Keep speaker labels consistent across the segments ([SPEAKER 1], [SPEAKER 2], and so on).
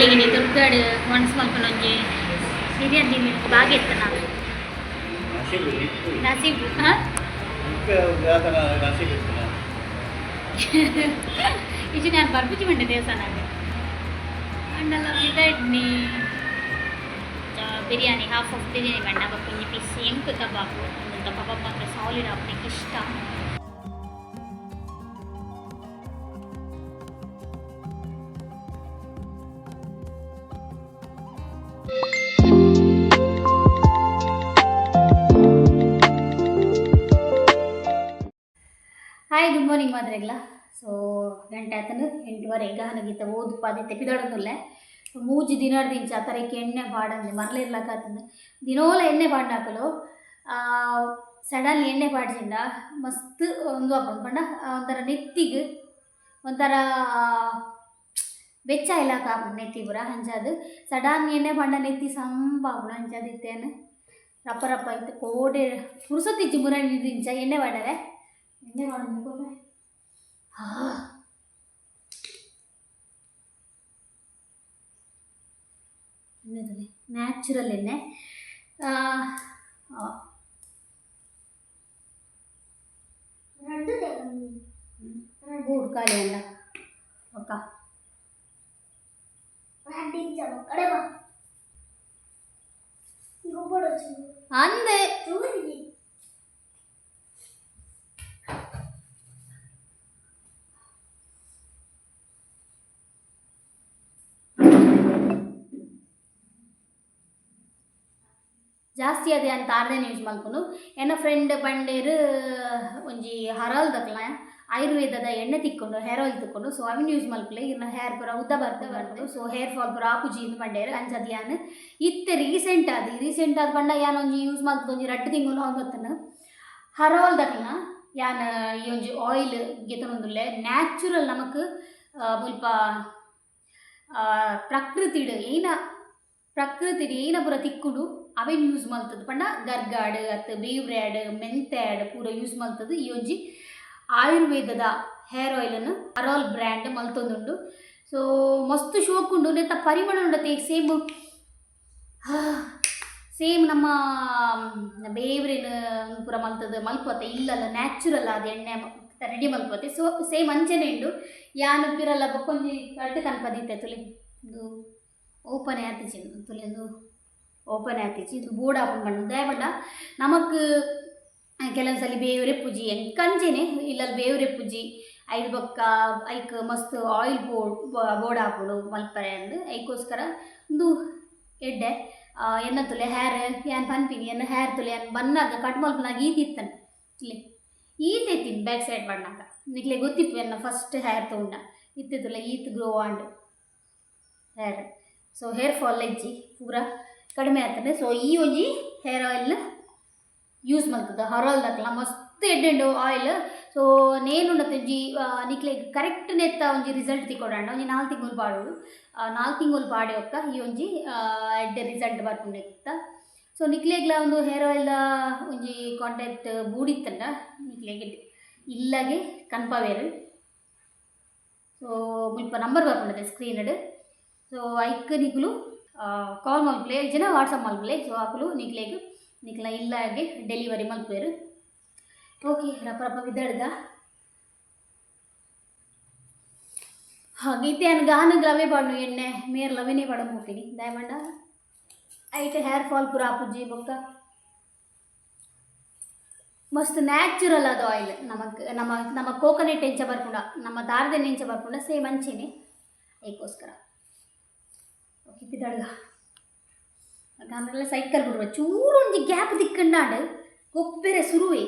[SPEAKER 1] ಅಲ್ಲಿಗೆ ದೊಡ್ಡ ಒಣಸ್ ಮಲ್ಪನ ಒಂಜಿ ಬಿರಿಯಾನಿ ತಿನ್ನಿ ಬಾಗ ಇತ್ತು ನಾನು
[SPEAKER 2] ನಾಸಿಕ್ ಇತ್ತು.
[SPEAKER 1] ನಸೀಬ್ ಹಾಂ
[SPEAKER 2] ಇತ್ತು ಯಾತನ ನಾಸಿಕ್ ಇತ್ತು ನಾನು.
[SPEAKER 1] ಇದು ನಾನು ಬರ್ಬುಜಿ ಮಂಡೆ ದೇವಸ್ಥಾನಕ್ಕೆ ಅಂಡಲ್ಲ ಬಿದಡ್ನಿ biryani half of biryani ಮಂಡ ಬಕ್ಕೊಂಜಿ piece ಎಂಕ್ ಕಬಾಬು ಅಂತ ಕಬಾಬ್ ಮಾತ್ರ ಸಾಲಿಡ್ ಆಗ್ಲಿಕ್ಕೆ ಇಷ್ಟ ಹಾಯ್ ಗುಡ್ ಮಾರ್ನಿಂಗ್ ಮಾದ್ರೆಗ್ಲ. ಸೊ ಗಂಟೆ ಆತನು ಎಂಟುವರೆ ಗಹನಗೀತ ಓದು ಪಾದಿತ್ತೆ ಪಿದಾಡೋದಿಲ್ಲ ಮೂಜಿ ದಿನಾಡ್ ದಿಂಚ ಆ ಥರಕ್ಕೆ ಎಣ್ಣೆ ಬಾಡಂದೆ ಮರಲಿರ್ಲಕ್ಕಾತಂದು ದಿನೋಲ ಎಣ್ಣೆ ಬಾಡ್ ಹಾಕಲು ಸಡನ್ಲಿ ಎಣ್ಣೆ ಬಾಡ್ಸಿಂದ ಮಸ್ತ್ ಒಂದು ಹಾಕೊಂಡು ಪಂಡ ಒಂಥರ ನೆತ್ತಿಗೆ, ಒಂಥರ ಬೆಚ್ಚ ಇಲ್ಲ ಕಾಪುಂಡು ನೆತ್ತಿ ಪುರ ಹಂಚದು ಸಡನ್ ಎಣ್ಣೆ ಬಂಡ ನೆತ್ತಿ ಸಂಪಾಪುಡು ಹಂಚದು ಇತ್ತೇನು. ರಪ್ಪ ರಪ್ಪ ಇತ್ತು, ಕೋಡೆ ಪುರುಸೊತ್ತಿಚ್ಚಿ ಮುರ ದಿಂಚ ಎಣ್ಣೆ ಬಾಡವೆ എന്റെ മണ്ണിക്കൊക്കെ ആ എന്നതല്ലേ നാച്ചുറൽ തന്നെ കൊടുക്കാലേ ഒക്കെ അന്ന് ಜಾಸ್ತಿ ಅದೇ ಅಂತ ಆರ್ದೇನೆ ಯೂಸ್ ಮಲ್ಪುನು ಎನ್ನ ಫ್ರೆಂಡ್ ಬಂಡೇರು ಒಂಜಿ ಹರಲ್ ದಕ್ಲ ಆಯುರ್ವೇದದ ಎಣ್ಣೆ ತಿಕ್ಕೊಂಡು ಹೇರ್ ಆಯಿಲ್ ತಿಕ್ಕೊಂಡು ಸೊ ಅವಿನ ಯೂಸ್ ಮಲ್ಪಲೆ ಇನ್ನ ಹೇರ್ ಪೂರ ಉದ್ದ ಬರ್ತಾ ಬರ್ತದೆ ಸೊ ಹೇರ್ ಫಾಲ್ ಪೂರ ಆಪುಜಿ ಇಂದು ಬಂಡೇರು ಅಂಚದು ಯಾನ್ ಇತ್ತೆ ರೀಸೆಂಟ್ ಆದಿ ರೀಸೆಂಟ್ ಆದ ಬಂಡ ಯಾನ್ ಒಂಜಿ ಯೂಸ್ ಮಲ್ಪದ ಒಂಜಿ ರಡ್ಡು ತಿಂಗಳು ಅವ್ನು ಗೊತ್ತನ ಹರವಲ್ ದಕ್ಲ ಯಾನ್ ಈ ಒಂಜಿ ಆಯಿಲ್ ಗೆತನೊಂದುಲ್ಲೆ ನ್ಯಾಚುರಲ್ ನಮಕ್ ಆ, ಮುಲ್ಪ ಆ, ಪ್ರಕೃತಿಡ್ ಏನ ಪ್ರಕೃತಿಡ್ ಏನ ಪೂರ ತಿಕ್ಕುಡು ಅವೇನು ಯೂಸ್ ಮಲ್ತದ್ದು ಪಂಡ ಗರ್ಗಾಡ್ ಅತ್ ಬೇವ್ರ್ಯಾಡ್, ಮೆಂತ್ಯಾಡ್ ಪೂರ ಯೂಸ್ ಮಲ್ತದ್ದು ಈ ಒಂಜಿ ಆಯುರ್ವೇದದ ಹೇರ್ ಆಯಿಲನ್ನು ಅರಾಲ್ ಬ್ರ್ಯಾಂಡ್ ಮಲ್ತೊಂದುಂಡು. ಸೊ ಮಸ್ತ್ ಶೋಕುಂಡು ನೆತ್ತ ಪರಿಮಳ ಉಂಡತೆ ಸೇಮ್ ಸೇಮ್ ನಮ್ಮ ಬೇವ್ರಿನ ಪೂರ ಮಲ್ತದ ಮಲ್ಪತ್ತೆ ಇಲ್ಲಲ್ಲ ನ್ಯಾಚುರಲ್ ಆದ ಎಣ್ಣೆ ರೆಡಿ ಮಲ್ಪತ್ತೆ ಸೊ ಸೇಮ್ ಅಂಚನೆ ಉಂಡು ಯಾನು ಪಿರಲ್ಲ ಬಕ್ಕೊಂಜಿ ಅಡ್ಡು ಕನ್ಪದಿತ್ತೆ ತುಲಿ. ಇದು ಓಪನ್ ಆತಿಚಿ ತುಲಿ ಒಂದು ಓಪನ್ ಆತಿಚಿ ಇದು ಬೋರ್ಡ್ ಓಪನ್ ಮಾಡಿ ದಯಪಂಡ ನಮಕ್ ಕೆಲವೊಂದ್ಸಲಿ ಬೇವರೆ ಪೂಜಿ ಎಂಕಂಚೆನೆ ಇಲ್ಲಲ್ಲಿ ಬೇವರೆ ಪೂಜಿ, ಐದು ಬೊಕ್ಕ, ಐಕ್ ಮಸ್ತ್ ಆಯಿಲ್ ಬೋರ್ಡ್ ಬೋರ್ಡ್ ಹಾಕೊಂಡು ಮಲ್ಪರೆ ಅಂದು. ಐಕೋಸ್ಕರ ಒಂದು ಎಡ್ಡೆ ಎನ್ನ ತುಲೆ ಹೇರ್ ಏನು ಪನ್ಪಿನಿ, ಏನು ಹೇರ್ ತುಲೆ, ಏನು ಬನ್ನಾಗ ಕಟ್ ಮಲ್ಪನಾಗ ಈತಿತ್ತಾನೆ ಇಲ್ಲಿ ಈತ್ ಎತ್ತಿನ್ ಬ್ಯಾಕ್ ಸೈಡ್ ಬಣ್ಣಾಗ. ನಿಕ್ಲೆ ಗೊತ್ತಿತ್ತು ಎನ್ನ ಫಸ್ಟ್ ಹೇರ್ ತೊಗೊಂಡ. ಇತ್ತಿತ್ತಲ್ಲ ಈತ್ grow and hair so hair fall ಇಜ್ಜಿ ಪೂರ ಕಡಿಮೆ ಆಗ್ತದೆ. ಸೊ ಈ ಒಂಜಿ ಹೇರ್ ಆಯಿಲ್ ಯೂಸ್ ಮಾಡ್ತದೆ. ಹರಲ್ ದಕ್ಲ ಮಸ್ತ್ ಎಡ್ಡೆಂಡು ಆಯಿಲ್ ಸೊ ನೇನು ಒಂಜಿ ನಿಕ್ಲೆ ಕರೆಕ್ಟ್ ನೆತ್ತ ಒಂಜಿ ರಿಸಲ್ಟ್ ತಿಕ್ಕೊಡಂಡ ಒಂಜಿ ನಾಲ್ಕು ತಿಂಗಳು ಪಾಡೋಡು ನಾಲ್ಕು ತಿಂಗಳು ಪಾಡಿ ಒಕ್ಕ ಈ ಒಂಜಿ ಎಡ್ಡೆ ರಿಸಲ್ಟ್ ಬರ್ಪುಂಡೆತ್ತ ಸೊ ನಿಕ್ಲೆಗ್ಲ ಒಂದು ಹೇರ್ ಆಯಿಲ್ದ ಒಂಜಿ ಕಾಂಟ್ಯಾಕ್ಟ್ ಬೂಡಿತ್ತಂಡ ನಿಕ್ಲೆಗೆ. ಇಲ್ಲಗೆ ಕನ್ಪವೇರು ಸೊ ಮುಲ್ಪ ನಂಬರ್ ಬರ್ಪುಂಡದೆ ಸ್ಕ್ರೀನ್ ಸೊ ಐಕ್ ನಿಕ್ಲು ಕಾಲ್ ಮಲ್ಪಲೆ ಜನ ವಾಟ್ಸಪ್ ಮಲ್ಪಲೆ ಸೊ ಅಕ್ಲು ನಿಕ್ಲೆಗ್ ನಿಕ್ಲ ಇಲ್ಲಾಗೆ ಡೆಲಿವರಿ ಮಲ್ಪೇರು ಓಕೆ ರಪ್ಪ ರಪ್ಪ ಬಿದ್ದಾಡ್ದ ಹಾಗೈತೆ ಅನ್ ಗಾನಗ್ ಲವೆ ಪಾಡು ಎಣ್ಣೆ ಮೇರ್ ಲವೆನೇ ಪಾಡ ಹೋಗ್ತೀನಿ ದಯಮಾಡ ಐತೆ ಹೇರ್ ಫಾಲ್ ಪೂರ ಆಪುಜಿ ಬೊಕ್ಕ ಮಸ್ತ್ ನ್ಯಾಚುರಲ್ ಅದು ಆಯಿಲ್ ನಮಕ್ ನಮ್ಮ ನಮ್ಮ ಕೋಕೋನಟ್ ಎಂಚ ಬರ್ಪುಂಡ ನಮ್ಮ ದಾರದ ಎಂಚ ಬರ್ಪುಂಡ ಸೇಮ್ ಅಂಚೆನೆ ಅದಕ್ಕೋಸ್ಕರ ಓಕೆ ಪಿದಾಡ್ಗ ಗಾನೆಲ್ಲ ಸೈಕಲ್ ಬಿಡುವ ಚೂರು ಒಂಜಿ ಗ್ಯಾಪ್ ದಿಕ್ಕಂಡಾಂಡ್ ಗೊಬ್ಬೆರೆ ಸುರುವೆ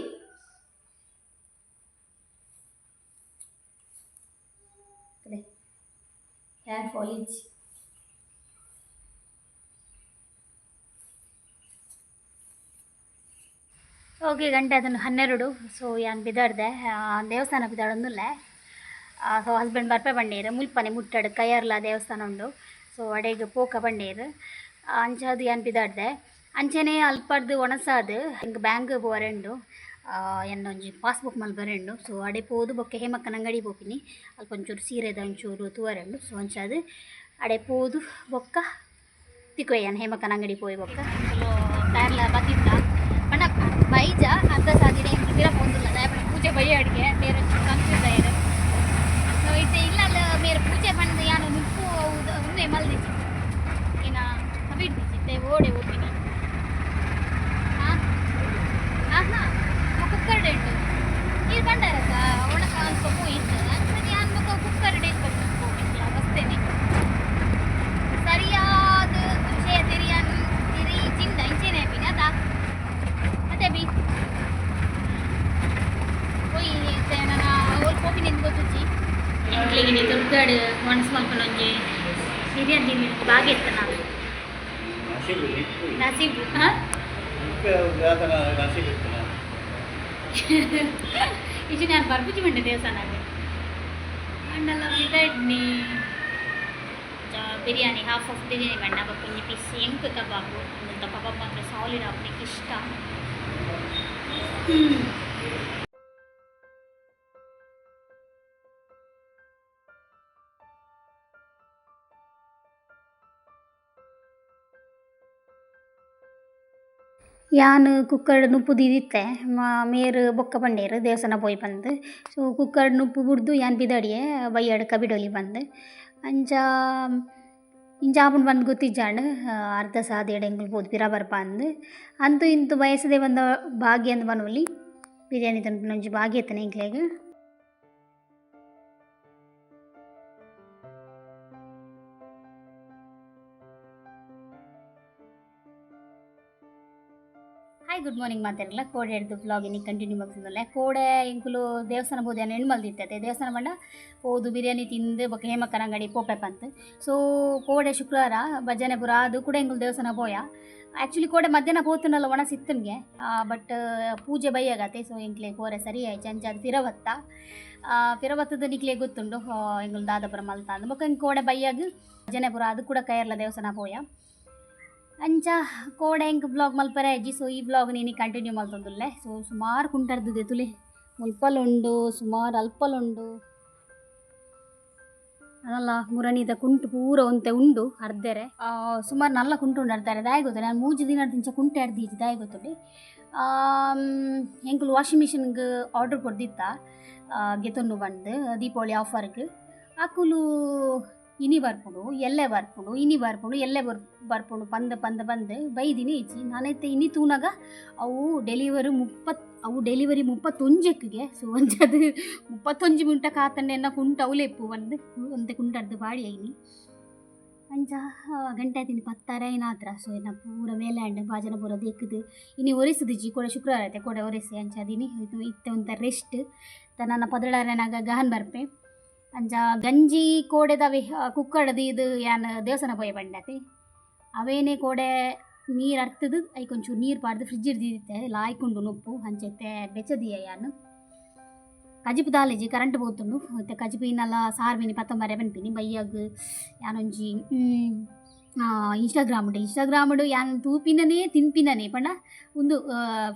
[SPEAKER 1] ಹೇರ್ ಫಾಲಿಜ್ ಓಕೆ ಗಂಟೆ ಅದನ್ನು ಹನ್ನೆರಡು ಸೊ ಯಾನ್ ಬಿದಾಡ್ದೆ ಆ, ದೇವಸ್ಥಾನ ಬಿದಾಡೊಂದುಲ್ಲೆ ಸೊ ಹಸ್ಬೆಂಡ್ ಬರ್ಪೆ ಬಂಡೇರು ಮುಲ್ಪನೆ ಮುಟ್ಟಡು ಕೈಯರ್ಲ ದೇವಸ್ಥಾನ ಉಂಡು ಸೊ ಅಡೆಗೆ ಪೋಕ ಬಂಡೇರು ಅಂಚಾದು ಯಾನ್ ಬಿದಾಡ್ದೆ ಅಂಚನೆ ಅಲ್ಪಡ್ದು ಒಣಸಾದು ಹಿಂಗೆ ಬ್ಯಾಂಕ್ ಬೋರೆಂಡು ಎನ್ನೊಂಜಿ ಪಾಸ್ಬುಕ್ ಮಲ್ ಬರೆಂಡು ಸೊ ಅಡೆ ಪೋದು ಬೊಕ್ಕೆ ಹೇಮಕ್ಕನ ಅಂಗಡಿ ಪೋಪಿನಿ ಅಲ್ಪ ಒಂಚೂರು ಸೀರೆದ ಒಂಚೂರು ತೂವರೆಂಡು ಸೊ ಅಂಚಾದು ಅಡೆ ಪೋದು ಬೊಕ್ಕ ತಿಕ್ಕೊಯ್ಯಾನ ಹೇಮಕ್ಕನ ಅಂಗಡಿ ಪೋಯಿ ಬೊಕ್ಕ ಬೈಜಾ ಬತ್ತಿದ್ದ ಬಣ್ಣ ಬೈಜ ಅರ್ಧ ಸಾಧಿನ ಬಿರ ಪೋಂದಿಲ್ಲ ಪೂಜೆ ಬೈ ಅಡಿಗೆ ಬೇರೆ ಕನ್ಫ್ಯೂಸ್ ಸೊ ಐತೆ ಇಲ್ಲ ಅಲ್ಲ ಮೇರೆ ಪೂಜೆ ಬಂದು ಯಾನು ನಿಪ್ಪು ಉಂದೆ ಮಲ್ದಿಚ್ಚಿ ಏನ ಹಬಿಡ್ದಿಚ್ಚಿ ಓಡೆ ಓಪಿನಿ ಹಾಂ ಹಾಂ ಹಾಂ ಕುಕ್ಕರ್ ಡೇಟ್ ಇದು ಬಂಡಾರಕ್ಕ ಒಣಕ ಅಲ್ಪ ಹೋಯ್ತು ಅದು ಎಂಕ್ಲಿಗೆ ನೀ ತುರ್ಗಾಡು ಒಣಸ್ ಮಲ್ಪನೊಂಜಿ ಬಿರಿಯಾನಿ ಬಾಗಿ ಇತ್ತ ನಾವು
[SPEAKER 2] ನಸಿಬು ನಿಪ್ಪು
[SPEAKER 1] ನಸೀಬು ಹಾಂ
[SPEAKER 2] ನಿಪ್ಪೆ ಜಾತನ ನಸಿಬು ಇರ್ತನ
[SPEAKER 1] ಇದು ನಾನು ಬರ್ಬಿಟ್ಟು ಬಂದೆ ದೇವಸ್ಥಾನಕ್ಕೆ ಅಂಡಲ್ಲ ಬಿದಡ್ನಿ ಬಿರಿಯಾನಿ ಹಾಫ್ ಆಫ್ ಬಿರಿಯಾನಿ ಗಂಡ ಬಕ್ಕೊಂಜಿ ಪೀಸ್ ಎಂಕು ಕಬಾಬು ಅಂತ ಕಬಾಬ್ ಮಾತ್ರ ಸಾಲಿಡ್ ಹಾಕ್ಲಿಕ್ಕೆ ಇಷ್ಟ ಹ್ಮ್. ಯಾನ್ ಕುಕ್ಕರ್ಡ್ ನುಪ್ಪು ದಿದಿತ್ತೆ. ಮೇರ್ ಬೊಕ್ಕ ಪಂಡೇರ್ ದೇವಸ್ಥಾನ ಪೋಯಿ ಪಂದ್ ಸೊ ಕುಕ್ಕರ್ಡ್ ನುಪ್ಪು ಬುಡ್ದು ಯಾನ್ ಬಿದಡಿಯೆ ಬಯ್ಯಡ್ ಕಬಿಡೊಲಿ ಪಂದ್ ಅಂಚ ಇಂಚ ಆಪುಂಡು ಪಂದ್ ಗೊತ್ತಿಜ್ಜಾಂಡ್ ಅರ್ಧ ಸಾದಿಯಡ್ ಎಂಕುಲು ಪೋದು ಬರ್ಪ ಅಂದ್ ಅಂತೂ ಇಂತು ಬಯಸದೆ ಬಂದ ಭಾಗ್ಯ ಅಂದ್ ಪನೊಲಿ ಬಿರಿಯಾನಿ ಒಂಜಿ ಭಾಗ್ಯ ಇತ್ತನೆ ಎಂಕ್ಲೆಗ್ ಹಾಯ್ ಗುಡ್ ಮಾರ್ನಿಂಗ್ ಮಾತಾಡಲ್ಲ ಕೋಡೆ ಹಿಡ್ದು ಬ್ಲಾಗಿನಿ ಕಂಟಿನ್ಯೂ ಮಾಡ್ತಿದ್ದಲ್ಲ ಕೋಡೆ ಇಂಕುಲು ದೇವಸ್ಥಾನ ಬೋದು ಏನು ಹೆಣ್ಣು ಮಲ್ದಿರ್ತೈತೆ ದೇವಸ್ಥಾನ ಮಂಡ ಹೋದು ಬಿರಿಯಾನಿ ತಿಂದು, ಬೊಕ್ಕ ಹೇಮಕ್ಕನ ಅಂಗಡಿ ಪೋಪೆ ಪಂತ್ ಸೊ ಕೋಡೆ ಶುಕ್ರವಾರ, ಭಜನೆ ಪುರ, ಅದು ಕೂಡ ಇಂಕುಲು ದೇವಸ್ಥಾನ ಬೋಯ ಆ್ಯಕ್ಚುಲಿ ಕೋಡೆ ಮಧ್ಯಾಹ್ನ ಹೋತನಲ್ಲ ಒಣ ಸಿತ್ತನ್ಗೆ. ಬಟ್ ಪೂಜೆ ಬೈಯಾಗತ್ತೆ. ಸೊ ಇಂಕ್ಲೆ ಕೋರೆ ಸರಿ ಆಯ್ತು. ಅಂಚ ಅದು ಪಿರವತ್ತ ಪಿರವತ್ತದ ನಿಕ್ಲೆ ಗೊತ್ತುಂಡು. ಇಂಕುಲು ದಾದಪುರ ಮಲ್ತ ಅಂದ ಬೊಕ್ಕ ಕೋಡೆ ಬೈಯಾಗ ಭಜನೆ ಪುರ, ಅದು ಕೂಡ ಕೈಯರ್ಲ ದೇವಸ್ಥಾನ ಪೋಯ. ಅಂಚ ಕೋಡೆ ಎಂಕ್ ಬ್ಲಾಗ್ ಮಲ್ಪರೆ, ಅಜ್ಜಿ. ಸೊ ಈ ಬ್ಲಾಗ್ ನೀನು ಕಂಟಿನ್ಯೂ ಮಲ್ತೊಂದುಲ್ಲೆ ಸೊ ಸುಮಾರು ಕುಂಟರ್ದಿದೆ ತುಲಿ. ಮುಲ್ಪಲುಂಡು ಸುಮಾರು ಅಲ್ಪಲುಂಡು ಅದಲ್ಲ ಮುರಣಿದ ಕುಂಟು ಪೂರ ಒಂತೆ ಉಂಡು, ಅರ್ಧರೆ. ಸುಮಾರು ನಲ್ಲ ಕುಂಟು ಉಂಡು ಅರ್ಧರೆ. ದಾಯ ಗೊತ್ತು? ನಾನು ಮೂಜಿ ದಿನ ತಿಂಚ ಕುಂಟೆ ದಾಯಿ ದಾಯ ಗೊತ್ತುಂಡಿ ಎಂಕುಲು ವಾಷಿಂಗ್ ಮಿಷಿನ್ಗೆ ಆರ್ಡ್ರ್ ಕೊಡ್ದಿತ್ತ? ಗೆತ್ತೊಂಡು ಬಂದು, ದೀಪಾವಳಿ ಆಫರ್ಗೆ ಅಕುಲು ಇನಿ ಬರ್ಪುಡು, ಎಲ್ಲೆ ಬರ್ಪುಡು, ಇನಿ ಬರ್ಪುಡು, ಎಲ್ಲೆ ಬರ್, ಬರ್ಪುಡು, ಬಂದ ಬಂದ, ಬಂದು, ಬೈದಿನಿ ಇಚ್ಚಿ ನಾನೈತೆ ಇನಿ ತೂನಾಗ ಅವು ಡೆಲಿವರಿ ಮುಪ್ಪತ್, ಅವು ಡೆಲಿವರಿ ಮುಪ್ಪತ್ತೊಂಜಕ್ಕಿಗೆ, ಸೊ ಒಂಜದು ಮುಪ್ಪತ್ತೊಂಜು ಮಿಂಟ ಕಾತಂಡೆನ್ನ ಕುಂಟ ಅವಲೆಪ್ಪು ಒಂದು ಒಂತೆ ಕುಂಟರ್ದು ಬಾಡಿ ಐನಿ. ಅಂಚ ಗಂಟೆ ಆಯ್ತೀನಿ ಪತ್ತಾರೆ ಏನಾದ್ರ ಸೊ ಇನ್ನ ಪೂರ ಮೇಲ್ಯಾಂಡ್ ಭಾಜನ ಪೂರ ದೇಕ್ಕದು ಇನಿ ಒರೆಸಿದು ಜಿ, ಕೂಡ ಶುಕ್ರವಾರ ಐತೆ ಕೊಡೆ ಒರೆಸಿ ಅಂಚ ಅದಿನಿ. ಇತ್ತೆ ಒಂತ ರೆಸ್ಟ್ ತ ನನ್ನ ಪದಳಾರನಾಗ ಗಹನ್ ಬರ್ಪೆ. ಅಂಚ ಗಂಜಿ ಕೋಡೆದವೆ ಕುಕ್ಕಡದು ಇದು ಯಾನ್ ದೇವಸ್ಥಾನ ಪೋಯ ಬಂಡತೆ. ಅವೇನೇ ಕೋಡೆ ನೀರು ಅರ್ತದು ಐಕೊಂಚೂರು ನೀರು ಪಾಡ್ದು ಫ್ರಿಜ್ ಇಡ್ದಿತ್ತೆ ಲಾಯ್ಕೊಂಡು ಉಪ್ಪು ಅಂಚೈತೆ ಬೆಚ್ಚದಿಯ ಯಾನು. ಕಜಿಪು ದಾಲೇಜಿ ಕರೆಂಟ್ ಪೋತುಂಡು ಮತ್ತೆ ಕಜಿಪು ಸಾರ್ವಿನಿ ಸಾರ್ವಿನಿ ಪತ್ತೊಂಬರೆ ಬನ್ಪಿನಿ ಬೈಯಾಗ, ಯಾನೊಂಜಿ ಇನ್ಸ್ಟಾಗ್ರಾಮ್ ಉಂಟು ಇನ್ಸ್ಟಾಗ್ರಾಮ್ ಉಂಡು ಯಾನ್ ತೂಪಿನನೇ ತಿನ್ಪಿನನೇ, ಪಂಡ ಒಂದು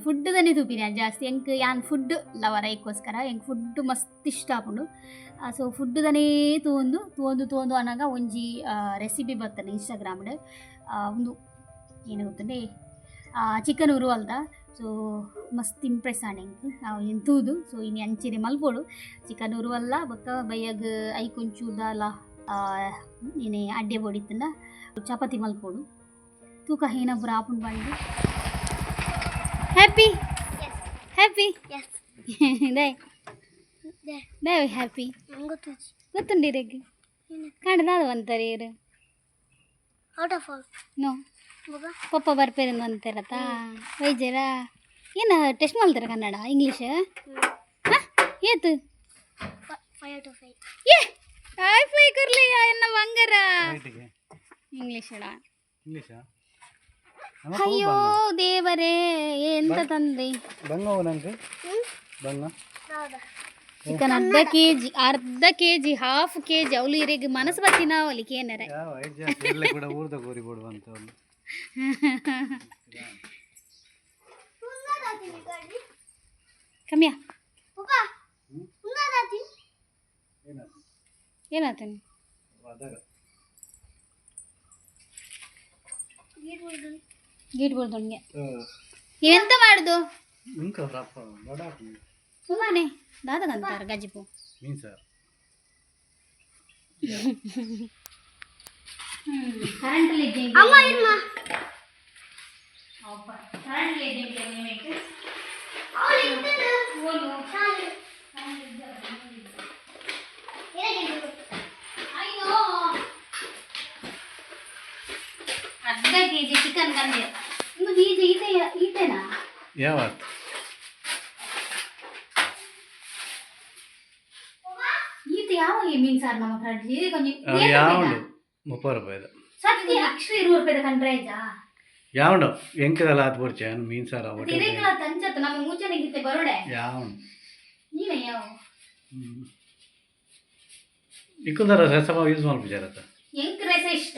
[SPEAKER 1] ಫುಡ್ದನೇ ತೂಪಿನ ಜಾಸ್ತಿ. ಎಂಕ್ ಯಾನ್ ಫುಡ್ ಲವರ ಏಕೋಸ್ಕರ ಎಂಕ್ ಫುಡ್ ಮಸ್ತ್ ಇಷ್ಟ ಆಪುಂಡು. ಸೊ ಫುಡ್ದನೇ ತೂವೊಂದು ತೂವೊಂದು ತೂವೊಂದು ಅನ್ನಂಗ ಒಂಜಿ ರೆಸಿಪಿ ಬರ್ತದೆ ಇನ್ಸ್ಟಾಗ್ರಾಮ್ಡ್. ಒಂದು ಏನು ಗೊತ್ತಂಡೆ? ಚಿಕನ್ ಉರು ಅಲ್ದ ಸೊ, ಮಸ್ತ್ ಇಂಪ್ರೆಸ್ ಆಣೆ ಎಂಕ್ ತೂದು. ಸೊ ಇನ್ನು ಅಂಚಿರೆ ಮಲ್ಪೋಡು. ಚಿಕನ್ ಉರುವಲ್ಲ ಬೊಕ್ಕ ಬೈಯಾಗ ಐಕೊಂಚೂರು ಅಲ್ಲ ಏನೇ ಅಡ್ಡೆ ಬೋಡಿತ್ತಂಡ ಚಪಾತಿ ಮಲ್ಪೋಡು ತೂಕ ಏನ ಪೂರ ಆಪುಂಡು ಬಂದು happy happy
[SPEAKER 3] Yes.
[SPEAKER 1] They
[SPEAKER 3] There.
[SPEAKER 1] They happy
[SPEAKER 3] ಗೊತ್ತಿಚ್ಚಿ
[SPEAKER 1] ಗೊತ್ತುಂಡಿರೆಗ್ ಕಾಣದಾದ ಅಂತಾರೆ ಇರು
[SPEAKER 3] ಔಟ್ ಆಫ್ ಆಲ್
[SPEAKER 1] ನೋ
[SPEAKER 3] ಮಗ
[SPEAKER 1] ಪಪ್ಪ ಬರ್ಪೇರಿಂದು ಅಂತಾರತ್ತ ವೈದ್ಯರ ಏನು ಟೆಸ್ಟ್ ಮಾಡ್ತಾರೆ ಕನ್ನಡ ಇಂಗ್ಲೀಷ್ ಹಾಂ ಏತು
[SPEAKER 3] ಫೈವ್ ಔಟ್ ಆಫ್ ಏಟ್
[SPEAKER 1] ಏ ಐ ಫೈ ಕರ್ಲಿ ಎನ್ನ ಬಂಗಾರ
[SPEAKER 2] ನೈಟಿಗೆ
[SPEAKER 1] ಇಂಗ್ಲೀಷ್ ಅಡ
[SPEAKER 2] ಇಂಗ್ಲೀಷಾ
[SPEAKER 1] ಅಯ್ಯೋ ದೇವರೇ ಎಂತ ತಂದೆ?
[SPEAKER 2] ನಂಗೆ ಬಂಗ
[SPEAKER 1] ಚಿಕನ್ ಅರ್ಧ ಕೆ ಜಿ ಅರ್ಧ K G half K G ಅವಳು ಇರಿಗೆ ಮನಸ್ಸು ಬರ್ತೀನ ಅವಳಿಗೆ ಏನಾರ. ಕಮ್ಮಿಯ ಏನಾತನು గేట్ కొడుతుండే ಎಂತ
[SPEAKER 2] వాడదు
[SPEAKER 1] ಸುಮ್ಮನೆ
[SPEAKER 3] సుమానే దాదాపు అంటారు గజ్జిపు కరెంట్ లేదు
[SPEAKER 1] అమ్మ ఇమ్మా కరెంట్ ಜಿ ಚಿಕನ್ ತಂದೆ. ಇನ್ನು ಈಜೆ ಈತೆ ಈತೆನಾ?
[SPEAKER 2] ಯಾವತ್ತು
[SPEAKER 1] ಈತೆ ಯಾವ ಮೀನ್ ಸಾರ್ ನಮ್ಮ ಫ್ರೆಂಡ್ ಇದು ಕೊಂಚ
[SPEAKER 2] ಯಾವುದು? ಮುప్పೈ ರೂಪಾಯಿದು
[SPEAKER 1] ಸತ್ಯ ಅಕ್ಷರ ರೂಪಾಯಿದ ರೂಪಾಯಿ ಕಂಡ್ರಾಯ್ತಾ
[SPEAKER 2] ಯಾವುದು? ಎಂಕದಲ್ಲ ಆತು ಬರ್ಚೆ ಮೀನ್ ಸಾರ
[SPEAKER 1] ತಿರುಗಳ ತಂಚತ್ತು ನಮ್ಮ ಮೂಚನೆಗಿತ್ತೆ ಬರೋಡೆ.
[SPEAKER 2] ಯಾವನು
[SPEAKER 1] ನೀವ ಯಾವ?
[SPEAKER 2] ಇಕ್ಕುದರ ರಸಮ ಯೂಸ್ ಮಾಡ್ಬಿಚಾರತ್ತ
[SPEAKER 1] ಎಂಕ್ ರಸ ಇಷ್ಟ.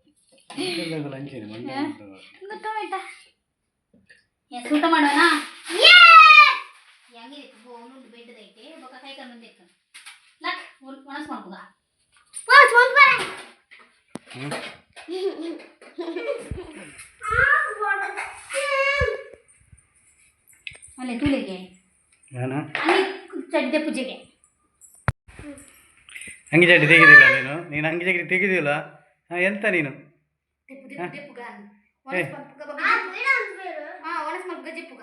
[SPEAKER 1] ಊಟ ಮಾಡೋಣ? ಹೆಂಗೆ ಅವನು ಬೆಟ್ಟದೈತೆ ಬೊಕ್ಕ ಕೈ ಲಕ್ ಒಣಸ್ ಮಾಡ್ಬೋದ? ಅಲ್ಲೇ ತೂಲಿಗೆ. ಚಡ್ಡೆ ಪೂಜೆಗೆ.
[SPEAKER 2] ಅಂಗಿ ಚಡ್ಡಿ ತೆಗೆದಿಲ್ಲ ನೀನು? ನೀನು ಅಂಗಿ ಚಡ್ಡಿ ತೆಗೆದಿಲ್ಲ? ಎಂತ ನೀನು?
[SPEAKER 1] ತೆಪ್ಪು ತೆಪ್ಪು ತೆಪ್ಪುಗ
[SPEAKER 2] ಏ.
[SPEAKER 1] ಒಣಸ್ ಮಾಡ್ಪುಗ ಬಗ್ಗ
[SPEAKER 3] ಆ ಬಿಡ ಅಂದ್ಬೇರು
[SPEAKER 1] ಹಾ ಒಣಸ್ ಮಾಡ್ಪುಗ ಜೆಪ್ಪುಗ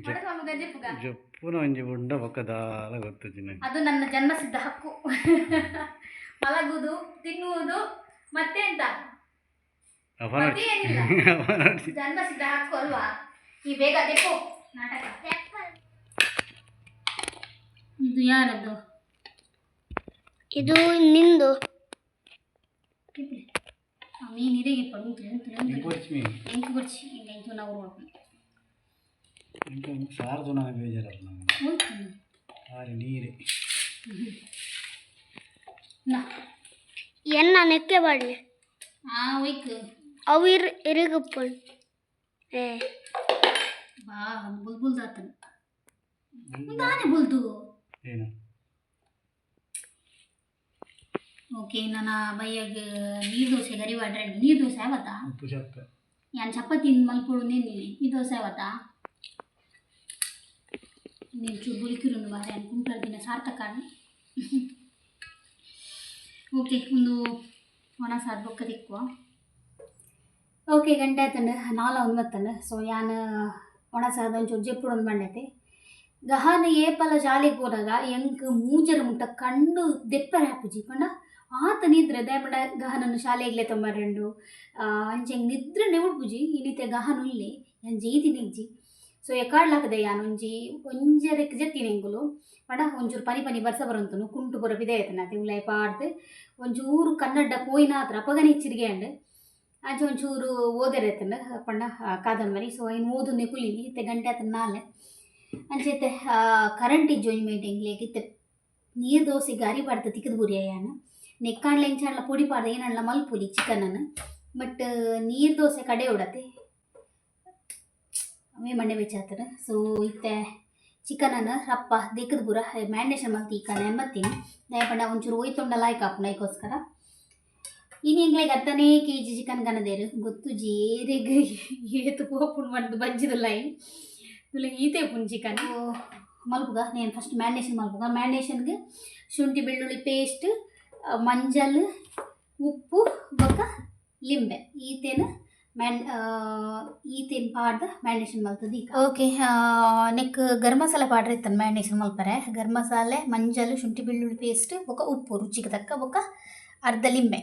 [SPEAKER 1] ಒಣಸ್ ಮಾಡ್ಪುಗ ಜೆಪ್ಪುಗ
[SPEAKER 2] ಜಪ್ಪುನ ಒಂಜಿ ಬುಂಡ ಬೊಕ್ಕದಾಲ ಗೊತ್ತು ಚಿನ್ನ
[SPEAKER 1] ಅದು ನನ್ನ ಜನ್ಮಸಿದ್ಧ ಹಕ್ಕು ಮಲಗುವುದು ತಿನ್ನುವುದು ಮತ್ತೆ ಎಂತ ಮತ್ತೆ ಏನಿಲ್ಲ
[SPEAKER 2] ಅವನೊಡ್ಸಿ
[SPEAKER 1] ಜನ್ಮಸಿದ್ಧ ಹಕ್ಕು ಅಲ್ವಾ ಈ ಬೇಗ ತೆಪ್ಪು ನಾಟಕ
[SPEAKER 3] ಪೆಪ್ಪರ್
[SPEAKER 1] ಇದು ಯಾರದ್ದು
[SPEAKER 3] ಇದು ನಿಂದು
[SPEAKER 1] ಮೀನು ಇರಿಗೆ ಪಡು ಎಂಟು
[SPEAKER 2] ಮೀನು
[SPEAKER 1] ಎಂಟು ಬಿಡ್ಸಿ ಎಂಟು ನಾವು ನೋಡ್ಕೊಂಡು
[SPEAKER 2] ಇಂಕ ಸಾರು ಜನ ಬೇಜಾರಲ್ಲ ನಮಗೆ
[SPEAKER 1] ಹೋಯ್ತು
[SPEAKER 2] ಆರೆ ನೀರೇ
[SPEAKER 1] ನಾ
[SPEAKER 3] ಎನ್ನ ನೆಕ್ಕೆ ಬಾಡ್ಲೆ
[SPEAKER 1] ಆ ಒಯ್ಕು
[SPEAKER 3] ಅವು ಇರ್ ಇರುಗಪ್ಪನ್ ಏ
[SPEAKER 1] ಬಾ ಬುಲ್ ಬುಲ್ ದಾತನ ಮುಂದಾನೆ ಬುಲ್ದು
[SPEAKER 2] ಏನು
[SPEAKER 1] ಓಕೆ ನನ್ನ ಬೈಯಾಗ ನೀರು ದೋಸೆ ಗರಿ ಮಾಡ್ರೆ ನೀರು ದೋಸೆ ಯಾವತ್ತಾ
[SPEAKER 2] ಉಪ್ಪು ಚಪ್ಪ
[SPEAKER 1] ಯಾನ್ ಚಪಾತಿ ಮಲ್ಪೊಡು ನಿನ್ನೆ ಈ ದೋಸೆ ಯಾವತ್ತಾ ನೀನು ಚೂರು ಬುಲಿಕಿರು ಬಾರಿ ಅನ್ ಕುಂಟಾಡ್ದಿನ ಸಾರ್ಥಕ ಓಕೆ ಒಂದು ಒಣ ಸಾರು ಬೊಕ್ಕ ತಿಕ್ಕುವ ಓಕೆ ಗಂಟೆ ಆಯ್ತಂಡ ನಾಲ ಒಂದು ಬತ್ತಂಡ ಸೊ ಯಾನ್ ಒಣ ಸಾರದ ಒಂಚೂರು ಜೆಪ್ಪುಡು ಒಂದು ಬಂಡೈತೆ ಗಹನ ಏಪಲ ಶಾಲೆಗೆ ಹೋದಾಗ ಎಂಕ್ ಮೂಜರ ಮುಟ್ಟ ಕಣ್ಣು ದೆಪ್ಪರೆ ಹಾಪುಜಿ ಪಂಡ ಆತ ನಿದ್ರೆ ದಯಪಂಡ ಗಹನನ್ನು ಶಾಲೆಗ್ಲೆ ತೊಂಬರೆಂಡು ಅಂಚೆಂಗ್ ನಿದ್ರೆ ನೆವುಡ್ಪುಜಿ ಇನಿತೆ ಗಹನು ಉಲ್ಲೆ ಯಾನ್ ಜೈದಿ ನೆಜ್ಜಿ. ಸೊ ಎಕಾಡ್ಲಾಕದೆ ಯಾನೊಂಜಿ ಒಂಜಿ ಒಂಜರಕ್ ಜತ್ತಿನ ಎಂಗುಲು ಪಂಡ ಒಂಚೂರು ಪನಿ ಪನಿ ಬರ್ಸ ಬರಂತನು, ಕುಂಟು ಬರ ಬಿದೆ ಆಯ್ತನ ಅತಿ ಉಳ್ಳಾಯ ಪಾಡ್ದು. ಒಂಚೂರು ಕನ್ನಡ ಪೋಯಿನ ಹತ್ರ ಅಪಗನ ಹೆಚ್ಚಿರಿಗೆ ಅಂಡ್. ಅಂಚೆ ಒಂಚೂರು ಓದೆರೈತಂಡ ಪಂಡ ಕಾದಂಬರಿ, ಸೊ, ಇನ್ನು ಓದು ಕುಲಿನಿ ಇತ್ತೆ ಗಂಟೆ ಆತನ ನಾಲೆ ಅಂಚೆತೆ ಕರೆಂಟ್ ಮೇಟಿಂಗ್ ಲೇಕಿತೆ ನೀರು ದೋಸೆ ಗಾರಿ ಪಾಡ್ದ ತಿಕ್ಕದ ಬುರಿ ಅಯ್ಯಾನ ನೆಕ್ಕಾಂಡ್ಲ ಇಂಚಾಂಡ್ಲ ಪುಡಿ ಪಾಡ್ದೆ ಏನಲ್ಲ ಮಲ್ಪುಲಿ ಚಿಕನನ್ನು ಬಟ್ ನೀರು ದೋಸೆ ಕಡೆ ಉಡತ್ತೆ ಅವೇ ಮಂಡೆ ಬೆಚ್ಚಾತಾರೆ ಸೊ ಇತ್ತೆ ಚಿಕನನ್ನು ರಪ್ಪ ದಿಕ್ಕದ ಬುರ ಮ್ಯಾಂಡೇಶನ್ ಮಲ್ತಿ ಈಗ ನೆಮ್ಮತ್ತೀನಿ ದಯಪಂಡ ಒಂಚೂರು ಒಯ್ತೊಂಡ ಲಾಯ್ಕ್ ಹಾಪುನ ಇದಕ್ಕೋಸ್ಕರ ಇನ್ನು ಎಂಗ್ಲಿಗೆ ಹತ್ತನೇ ಕೆ ಜಿ ಚಿಕನ್ ಕನದೇರು ಗೊತ್ತು ಜೇರಿಗೆ ಏತು ಪೋಪುಣ್ ಮಾಡ್ದು ಬಜ್ಜಿದ ಲೈ ತುಳಿಗೆ ಈತೆ ಪುಣ್ ಚಿಕನ್ ಮಲ್ಪುಗ ನೇನು ಫಸ್ಟ್ ಮ್ಯಾಂಡೇಶನ್ ಮಲ್ಪುಗ ಮ್ಯಾಂಡೇಶನ್ಗೆ ಶುಂಠಿ ಬೆಳ್ಳುಳ್ಳಿ ಪೇಸ್ಟ್ ಮಂಜಲ್, ಉಪ್ಪು ಬೊಕ್ಕ ಲಿಂಬೆ. ಈತೇನು ಮ್ಯಾನ್ ಈತೇನು ಪಾಡ್ದ ಮ್ಯಾರಿನೇಷನ್ ಮಲ್ತದ ಈಗ. Okay neck garam masala ಪಾಡ್ರೆ ಇತ್ತನ marination ಮಲ್ಪರೆ. ಗರಂ ಮಸಾಲೆ, ಮಂಜಲ್, ಶುಂಠಿ ಬೆಳ್ಳುಳ್ಳಿ ಪೇಸ್ಟ್ ಬೊಕ್ಕ ಉಪ್ಪು, ರುಚಿಗೆ ತಕ್ಕ ಬೊಕ್ಕ ಅರ್ಧ ಲಿಂಬೆ.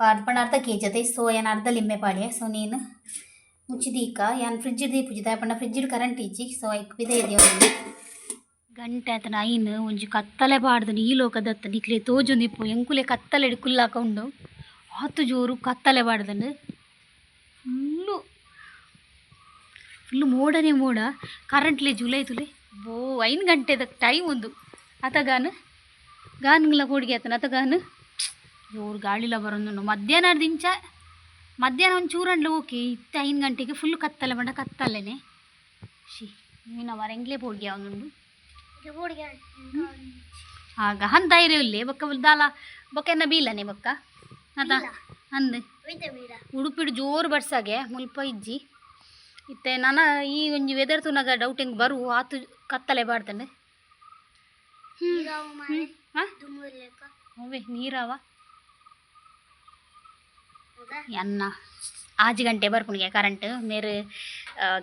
[SPEAKER 1] ಪಾಡ್ಪಣ ಅರ್ಧ ಕೆ ಜಿ ಸೊ ಏನು ಅರ್ಧ ಲಿಂಬೆ ಪಾಡ್ಯ. ಸೊ ನೀನು ಮುಚ್ಚಿದೀಕ ಯಾನ್ ಫ್ರಿಜ್ ದಿ ಪೂಜಿ ದಾಯಪಂಡ ಫ್ರಿಜ್ ಕರೆಂಟ್ ಇಜ್ಜಿ. ಸೊ ಐಕ್ ಬಿದೆ ಇದೆ ಒಂದು ಗಂಟೆ ಐನ್, ಒಂಜಿ ಕತ್ತಲೆ ಪಾಡ್ದು ಈ ಲೋಕದತ್ತ ನಿಕ್ಲೆ ತೋಜೊಂದಿಪ್ಪು ಎಂಕುಲೆ ಕತ್ತಲೆ ಕುಲ್ಲಾಕ ಉಂಡು. ಜೋರು ಕತ್ತಲೆ ಪಾಡ್ದಂಡು ಫುಲ್ಲು ಫುಲ್ಲು ಮೋಡನೆ ಮೋಡ. ಕರೆಂಟ್ಲೆ ಜುಲೈ ತುಲೆ, ಬೋ ಐದು ಗಂಟೆದ ಟೈಮ್ ಒಂದು. ಅತಗಾನು ಗಾನ್ಗಳ ಹೋಡಿಗೆ ಆತನ ಅತಗಾನು ಜೋರು ಗಾಳಿಲ ಬರೋದು ಮಧ್ಯಾಹ್ನ ದಿಂಚ, ಮಧ್ಯಾಹ್ನ ಒಂದು ಚೂರಂಡ್ಲು ಓಕೆ, ಇತ್ತ ಐದು ಗಂಟೆಗೆ ಫುಲ್ ಕತ್ತಲೆ ಬಂಡ ಕತ್ತಲೆನೆ. ಶಿ ನೀನು ವರಂಗ್ಲೇ ಹೋಗಿ ಅವನುಂಡು ಆಗ ಧೈರ್ಯ ಇಲ್ಲೇ ಬೊಕ್ಕ ದಾಲ ಬೊಕ್ಕ ಎನ್ನ ಬೀಲನೆ ಬೊಕ್ಕ? ಅದ ಅಂದ್ ಉಡುಪಿಡು ಜೋರು ಬಡ್ಸಾಗೆ ಮುಲ್ಪ ಇಜ್ಜಿ. ಇತ್ತೆ ನಾನ ಈ ಒಂಜಿ ವೆದರ್ ತುನಗ ಡೌಟಿಂಗ್ ಬರು ಆತು ಕತ್ತಲೆ ಬಾಡ್ತಾನೆ ನೀರಾವ ಎನ್ನ. ಆಜು ಗಂಟೆ ಬರ್ಪುಣಿಗೆ ಕರೆಂಟ್ ಮೇರೆ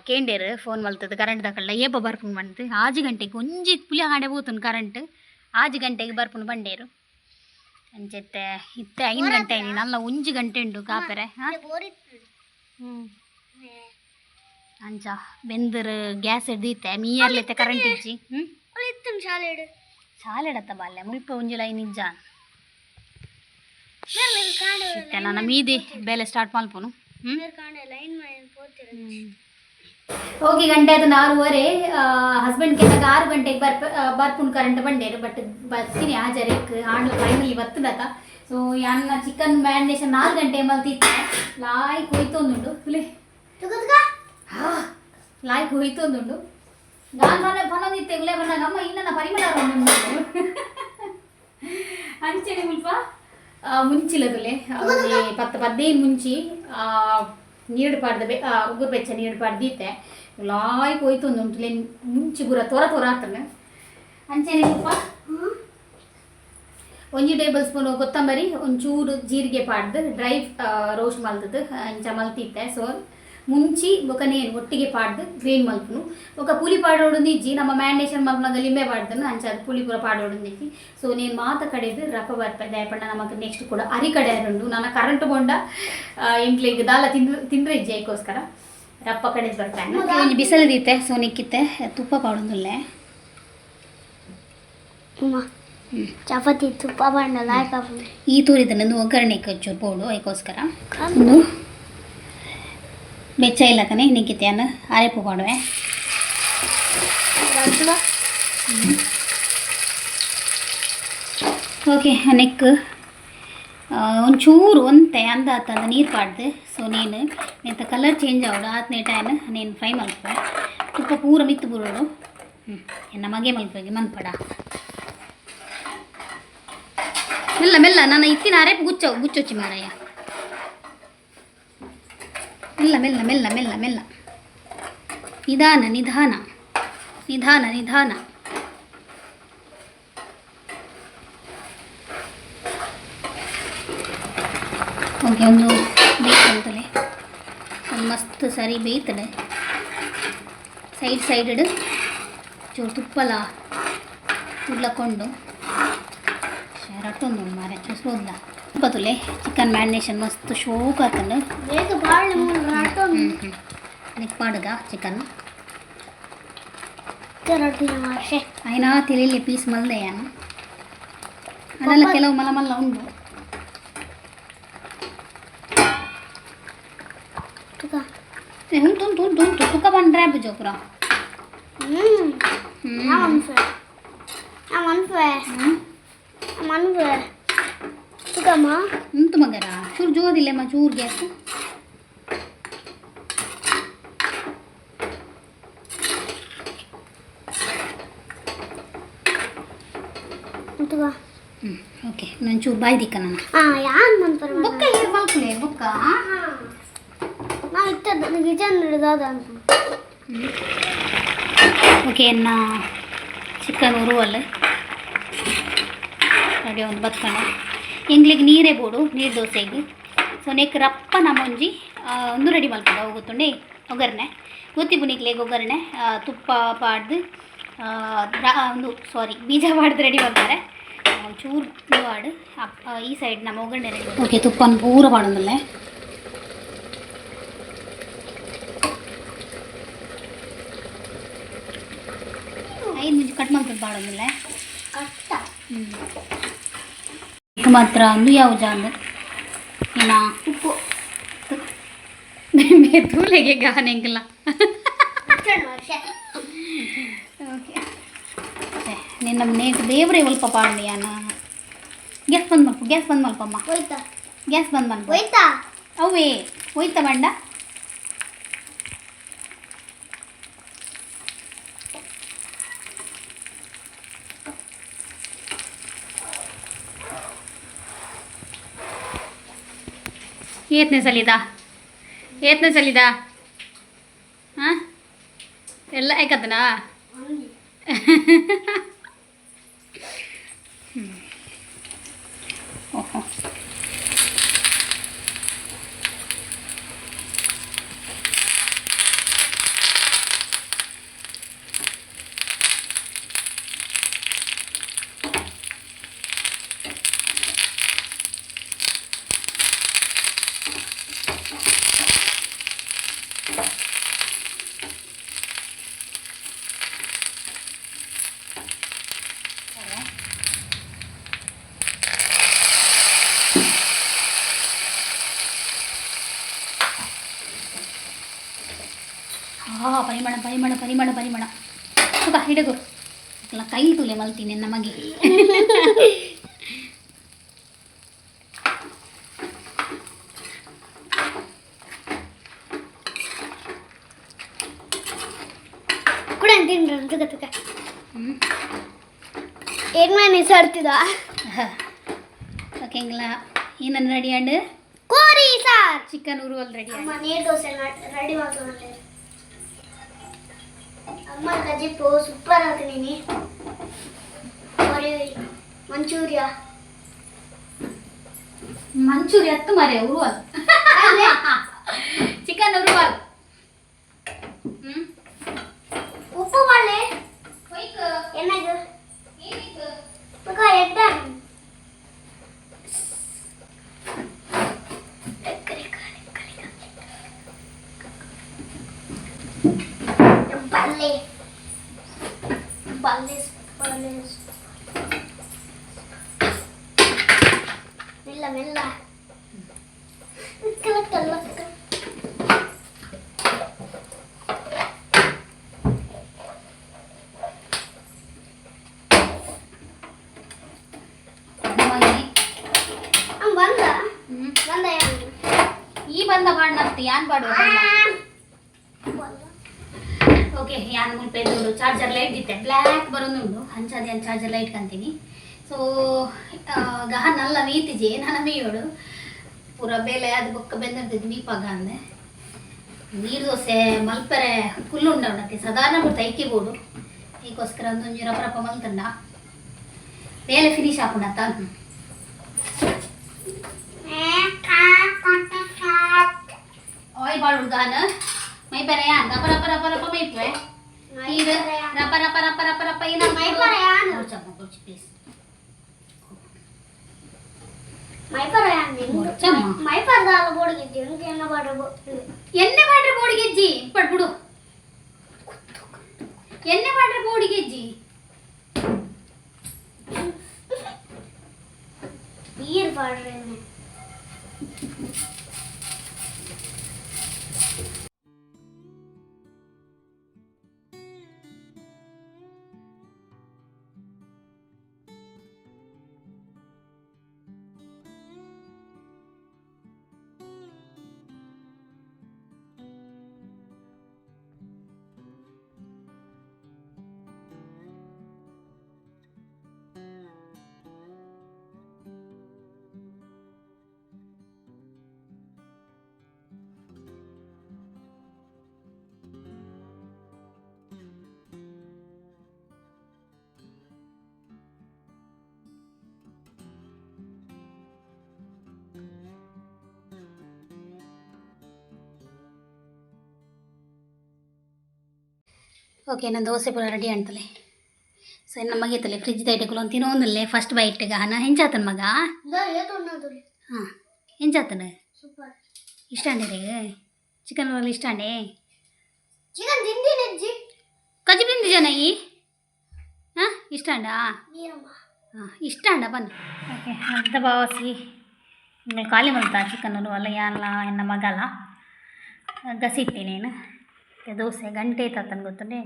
[SPEAKER 1] ಕೇಂಡೇರು ಫೋನ್ ಮಲ್ತದ ಕರೆಂಟ್ ತಕೊಳ್ಳ ಏಪ ಬರ್ಪುಣ್ ಬಂತು. ಆಜು ಗಂಟೆ ಒಂಜಿ ಪುಲಿಯ ಹಾಡೆ ಹೋತುನ್ ಕರೆಂಟ್ ಆಜು ಗಂಟೆಗೆ ಬರ್ಪುಣ್ ಬಂಡೇರು. ಅಂಚೆತ್ತೆ ಇತ್ತೆ ಐದು ಗಂಟೆ ನಲ್ಲ ಒಂಜಿ ಗಂಟೆ ಉಂಡು ಕಾಪೆರೆ ಹ್ಞೂ ಅಂಚ ಬೆಂದರ್ ಗ್ಯಾಸ್ ಹಿಡ್ದಿತ್ತೆ ಮೀಯರ್ಲೆತ್ತೆ ಕರೆಂಟ್ ಇಜ್ಜಿ ಹ್ಞೂ
[SPEAKER 3] ಶಾಲೆಡು
[SPEAKER 1] ಶಾಲೆಡತ್ತ ಬಾಲ್ಯ ಮುಲ್ಪ ಒಂಜಿಲ ನಿಜ ಇತ್ತೆ ನನ್ನ ಮೀದಿ ಬೇಲೆ ಸ್ಟಾರ್ಟ್ ಮಲ್ಪುನು ಹೋಗಿ ಗಂಟೆ ಅದು ನಾಲ್ಕೂವರೆ ಹಸ್ಬೆಂಡ್ ಕೆಳಗೆ ಆರು ಗಂಟೆಗೆ ಬರ್ಪ ಬರ್ಪುಂಡು ಕರೆಂಟ್ ಬಂಡೇರು ಬಟ್ ಬರ್ತೀನಿ ಹಾಜರಿಕ್ ಆಂಡ್ಲ ಫೈನಲಿ ಬರ್ತದಕ್ಕ ಸೊ ಯಾನ್ನ ಚಿಕನ್ ಮ್ಯಾರಿನೇಷನ್ ನಾಲ್ಕು ಗಂಟೆ ಮಲ್ತಿತ್ತೆ ಲಾಯ್ ಕೊಯ್ತೊಂದುಂಡು ಫುಲಿ ಲಾಯ್ ಕೊಯ್ತೊಂದುಂಡು ನಾನು ಮನೆ ಪನೊಂದಿತ್ತೆ ಉಳೆ ಬಂದಾಗ ಅಮ್ಮ ಇನ್ನನ ಪರಿಮಳ ಅಂಚೆನೆ ಮುಲ್ಪ ಮುಂಚಿಲದುಲೆ ಪತ್ತ ಪದ್ದೇನು ಮುಂಚಿ ನೀಡು ಪಾಡ್ದ ಬೆ ಉಗುರು ಬೆಚ್ಚ ನೀಡು ಪಾಡ್ದಿತ್ತೆ. ಲಾಯ್ ಕೊಯ್ತೊಂದು ಉಂಟುಲೆ ಮುಂಚಿ ಗುರ ತೊರ ತೊರ ಆತನ. ಅಂಚೆನೆ ಮುಲ್ಪ ಒಂಜಿ ಟೇಬಲ್ ಸ್ಪೂನ್ ಕೊತ್ತಂಬರಿ ಒಂಚೂರು ಜೀರಿಗೆ ಪಾಡ್ದು, ಡ್ರೈ ರೋಸ್ಟ್ ಮಲ್ತದ್ದು ಅಂಚ ಮಲ್ತಿತ್ತೆ. ಸೊ ಮುಂಚಿ ಬೊಕನೇನು ಒಟ್ಟಿಗೆ ಪಾಡ್ದು ಗ್ರೀನ್ ಮಲ್ಪುನು ఒక పులి పాడోడుందిచ్చి ನಮ್ಮ ಮ್ಯಾರಿನೇಷನ್ ಮಲ್ಪನಾಗ ಲಿಂಬೆ ಪಾಡ್ದನು ಅಂಚ ಅದು ಪುಳಿ ಪೂರ ಪಾಡೋಡುಂದಿಚ್ಚಿ ಸೊ ನೀನು ಮಾತ ಕಡೆದು ರಪ್ಪ ಬರ್ಪ ದಯಪಣ್ಣ ನಮಗೆ ನೆಕ್ಸ್ಟ್ ಕೂಡ ಅರಿ ಕಡೆ ಉಂಡು ನನ್ನ ಕರೆಂಟ್ ಬೊಂಡ ಎಂಟ್ಲಿಗೆ ದಾಲ ತಿಂದು ತಿಂದ್ರೆ ಇಜ್ಜೈಕೋಸ್ಕರ ರಪ್ಪ ಕಡೆ ಬರ್ತಾನೆ ಒಂದು ಬಿಸಿಲದಿತ್ತೆ ಸೊ ನಿಕ್ಕಿತ್ತೆ ತುಪ್ಪ ಪಾಡೋದಿಲ್ಲ
[SPEAKER 3] ಚಪಾತಿ ತುಪ್ಪ ಬಣ್ಣ ಲಾಯ್ಕ
[SPEAKER 1] ಈ ತೂರಿದ ನಂದು ಒಗ್ಗರಣೆ ಕಚ್ಚು ಪೌಡು ಅದಕ್ಕೋಸ್ಕರ ಒಂದು ಬೆಚ್ಚ ಇಲ್ಲ ಕನೆ ನಿಕ್ಕಿತ್ಯಾನ ಅರೆಪು ಮಾಡುವೆ ಓಕೆ ನೆಕ್ ಒಂಚೂರು ಒಂತೆ ಅಂದ ಆತಂದ ನೀರು ಪಾಡ್ದು ಸೊ ನೀನು ನೆತ್ತ ಕಲರ್ ಚೇಂಜ್ ಆವಡು ಆತನೇ ಟೈಮ್ ನೀನು ಫ್ರೈ ಮಲ್ಪ ತುಪ್ಪ ಪೂರ ಮಿತ್ತು ಬರೋಡು ಹ್ಞೂ ಎನ್ನ ಮಗೆ ಮಲ್ಪಗೆ ಮನ್ಪಡ ಮೆಲ್ಲ ಮೆಲ್ಲ ನನ್ನ ಇತ್ತಿನ ಅರೆಪು ಗುಚ್ಚ ಗುಚ್ಚೊಚ್ಚಿ ಮಾರಯ್ಯ ಮೆಲ್ಲ ಮೆಲ್ಲ ಮೆಲ್ಲ ಮೆಲ್ಲ ಮೆಲ್ಲ. ನಿಧಾನ ನಿಧಾನ. ನಿಧಾನ ನಿಧಾನ. ಓಕೆ, ಒಂದು ಬೇಯ್ತಂತಲೇ ಒಂದು ಮಸ್ತ್ ಸರಿ ಬೇಯ್ತದೆ. ಸೈಡ್ ಸೈಡೆಡ್ ಚೂರು ತುಪ್ಪಲ ಉಡ್ಲಕೊಂಡು ಶರಟ್ಟೊಂದು ಮಾರೆ ಚೂಸ್ಬೋದಲ್ಲ ತುಪ್ಪತುಲೆ ಚಿಕನ್ ಮ್ಯಾರಿನೇಷನ್ ಮಸ್ತ್ ಶೋಕ್ ಆತಂಡು
[SPEAKER 3] ಬೇಗ ಬಾಳೆ ಮೂರು ರಾಟೋ
[SPEAKER 1] ಹ್ಞೂ ಹ್ಞೂ ನಿಕ್ ಮಾಡುಗ ಚಿಕನ್
[SPEAKER 3] ರೊಟ್ಟಿನ ಮಾಷೆ
[SPEAKER 1] అయినా తెలియలే పీస్ మళ్ళీ ಅದೆಲ್ಲ ಕೆಲವು ಮಲ ಮಲ್ಲ ಉಂಟು
[SPEAKER 3] ತುಕ
[SPEAKER 1] ಏ, ಉಂಟು ಉಂಟು ಉಂಟು ಉಂಟು ತುಕ್ಕ ಬಂದ್ರೆ ಬುಜೋಪುರ
[SPEAKER 3] ಹ್ಮ್
[SPEAKER 1] ಹ್ಞೂ
[SPEAKER 3] ನಾ ಮನ್ಫೆ ನಾ ನಿಂತು ನಾ ಮನ್ಫೆ ತುಕಮ್ಮ
[SPEAKER 1] ಉಂಟು ಮಗರ ಚೂರು ಜೋದಿಲ್ಲ ಚೂರು ಗ್ಯಾಸ್ ಹ್ಞೂ ಓಕೆ. ನಾನು ಚೂರು ಬಾಯ್ ದಿಕ್ಕ ನಾನು.
[SPEAKER 3] ಆ ಯಾನ್ ಮನ್ಪರ
[SPEAKER 1] ಬುಕ್ಕ ಏನು ಮಲ್ಕಲೆ ಬುಕ್ಕ
[SPEAKER 3] ನಾ ಇತ್ತದ ಕಿಚನ್ ಹಿಡ್ದಾದ ಅಂತ.
[SPEAKER 1] ಓಕೆ ನಾ ಚಿಕನ್ ಉರುವಲ್ಲ. ರೆಡಿ ಒಂದು ಬತ್ಕೊಂಡೆ ಎಂಗ್ಲಿಗೆ ನೀರೇ ಬೋಡು ನೀರು ದೋಸೆಗೆ ಸೊ ನೆಕ್ ರಪ್ಪ ನಮ್ಮೊಂಜಿ ಆ, ಒಂದು ರೆಡಿ ಮಲ್ಪದ ಹೋಗುತ್ತುಂಡೆ ಒಗ್ಗರಣೆ ಗೊತ್ತಿ ಬುನಿಕ್ಲೆಗೆ ಒಗ್ಗರಣೆ ಆ, ತುಪ್ಪ ಪಾಡ್ದು ಆ, ದ್ರಾ ಒಂದು ಸಾರಿ ಬೀಜ ಪಾಡ್ದು ರೆಡಿ ಮಾಡ್ತಾರೆ ಚೂರು ಪಾಡು ಅಪ್- ಆ, ಈ ಸೈಡ್ ನಮ್ಮ ಒಗ್ಗರಣೆ ರೆಡಿ ಓಕೆ ತುಪ್ಪನ ಪೂರ ಪಾಡೋದಲ್ಲೇ ಐದು ನಿಮಿಷ ಕಟ್ ಮಾಡ್ಕೊಂಡು ಪಾಡೋದಿಲ್ಲ
[SPEAKER 3] ಕಷ್ಟ
[SPEAKER 1] ಈಗ ಮಾತ್ರ ಅಂದು ಯಾವ ಅಂದ್ರೆ ಇನ್ನು ಉಪ್ಪು. ತೂಲೆಗೆ ಗಾನೆಂಗಿಲ್ಲ. ಓಕೆ. ನೇಟ್ ದೇವ್ರೆ ಒಲ್ಪ ಪಾಂಡಿಯಾನ ಗ್ಯಾಸ್ ಬಂದ್ ಮಲ್ಪ ಗ್ಯಾಸ್ ಬಂದ್ ಮಲ್ಪಮ್ಮ
[SPEAKER 3] ಹೋಯ್ತಾ?
[SPEAKER 1] ಗ್ಯಾಸ್ ಬಂದ್ ಮಲ್ಪ
[SPEAKER 3] ಹೋಯ್ತಾ?
[SPEAKER 1] ಅವೇ ಹೋಯ್ತಾ ಬಂಡ? ಏತನೇ ಸಲಿದ ಏತನೇ ಸಲಿದ ಹಾಂ ಎಲ್ಲ ಯಾಕತ್ತನಾ ಮಲ್ತೀನಿ ನಮಗೆ
[SPEAKER 3] ಕೂಡ ತಿನ್ರಿ ತುಕ ತುಕ
[SPEAKER 1] ಹ್ಞೂ
[SPEAKER 3] ಏನ್ ಮನೆ ಸರ್ತಿದ
[SPEAKER 1] ಓಕೆಂಗಿಲ್ಲ ಏನನ್ನು ರೆಡಿ ಆಂಡ್
[SPEAKER 3] ಕೋರಿ ಸಾರ್
[SPEAKER 1] ಚಿಕನ್ ಉರುವಲ್ ರೆಡಿ
[SPEAKER 3] ಅಮ್ಮ ನೀರು ದೋಸೆ ರೆಡಿ ಮಾಡ್ಕೊಂಡು ಅಮ್ಮ ಗಜಿಪ್ಪು ಸೂಪರ್ ಹಾಕ್ತೀನಿ మరి మంచూరియా. మంచూరియా ఎత్తు మరి
[SPEAKER 1] ఎవరు
[SPEAKER 3] అది? ಬಂದ
[SPEAKER 1] ಮಾಡ್ನಂತೆ ಯಾನ್
[SPEAKER 3] ಬಾಡು
[SPEAKER 1] ಓಕೆ ಯಾನ್ ಮುಲ್ಪ ನೋಡು ಚಾರ್ಜರ್ ಲೈಟ್ ಇತ್ತೆ. ಬ್ಲ್ಯಾಕ್ ಬರೋದುಂಡು ಹಂಚಾದಿ ಏನು ಚಾರ್ಜರ್ ಲೈಟ್ ಕಂತೀನಿ ಸೊ ಗಹ ನಲ್ಲ ಮೀತಿಜಿ ನನ್ನ ಮೇಯೋಡು ಪೂರ ಬೇಲೆ ಅದು ಬೊಕ್ಕ ಬೆಂದಿರ್ತದೆ ದೀಪಾಗ ಅಂದೆ. ನೀರು ದೋಸೆ ಮಲ್ಪರೆ ಫುಲ್ ಉಂಡತಿ ಸಾಧಾರಣ ಬಿಡ್ತಾ ಇಕ್ಕಿಬೋದು ಈಗೋಸ್ಕರ ಒಂದು ರಪ ರಪ ಮಲ್ತಂಡ. ಬೇಲೆ ಫಿನಿಶ್ ಹಾಕೊಂಡ ತಾನು ಆಯಿಲ್ ಬಾಳ್ ಹುಡ್ಗಾನ ಮೈ ಪೆರೆ ಯಾನ್ ರಪ ರಪ ರಪ ರಪ ಮೈಪ್ವೆ ಇದು ರಪ ರಪ ರಪ ರಪ ರಪ ಏನ
[SPEAKER 3] ಮೈ ಪೆರೆ ಯಾನ್?
[SPEAKER 1] ಪ್ಲೀಸ್
[SPEAKER 3] ಮೈಪರ
[SPEAKER 1] ಮುಚ್ಚಮ್ಮ.
[SPEAKER 3] ಮೈಪರದಾಲ ಬೋಡಿಗಿದ್ದಿ ಎನ್ನ ಬಾಡ
[SPEAKER 1] ಎಣ್ಣೆ ಮಾಡ್ರೆ ಬೋಡಿಗೆಜ್ಜಿ ಪಡ್ಬಿಡು ಎಣ್ಣೆ ಮಾಡ್ರೆ ಬೋಡಿಗೆಜ್ಜಿ
[SPEAKER 3] ನೀರ್ ಬಾಡ್ರೆ
[SPEAKER 1] ಓಕೆ ನಾನು ದೋಸೆ ಪೂರ ರೆಡಿ ಅಂತಲೇ ಸೊ ಇನ್ನು ಮಗೈತಲೆ ಫ್ರಿಜ್ ದೈಟಕ್ಕೆ ಒಂದು ತಿನ್ನೋನಲ್ಲೇ ಫಸ್ಟ್ ಬೈಟ್ಗೆ ನಾ ಹೆಂಚಾತನ ಮಗ? ಹಾಂ ಹೆಂಚಾತನ
[SPEAKER 3] ಸೂಪರ್.
[SPEAKER 1] ಇಷ್ಟ ಅಂಡೆ ಚಿಕನ್ ರೋಲ್ ಇಷ್ಟ ಅಂಡೆ
[SPEAKER 3] ಚಿಕನ್ ತಿಂದಿನ ಅಜ್ಜಿ
[SPEAKER 1] ಕಜಿ ಬಿಂದಿ ಜನ ಈ? ಹಾಂ ಇಷ್ಟ ಅಂಡ
[SPEAKER 3] ನೀರಮ್ಮ.
[SPEAKER 1] ಹಾಂ ಇಷ್ಟ ಅಂಡ ಬನ್ನಿ. ಓಕೆ ಅರ್ಧ ಬಾವಸಿ. ಖಾಲಿ ಬಂತ ಚಿಕನ್ ಅಲ್ಲ ಯಾನಲ್ಲ ಎನ್ನ ಮಗಲ್ಲ. ಮತ್ತೆ ದೋಸೆ ಗಂಟೆ ತಾತನ ಗೊತ್ತುಂಡೆ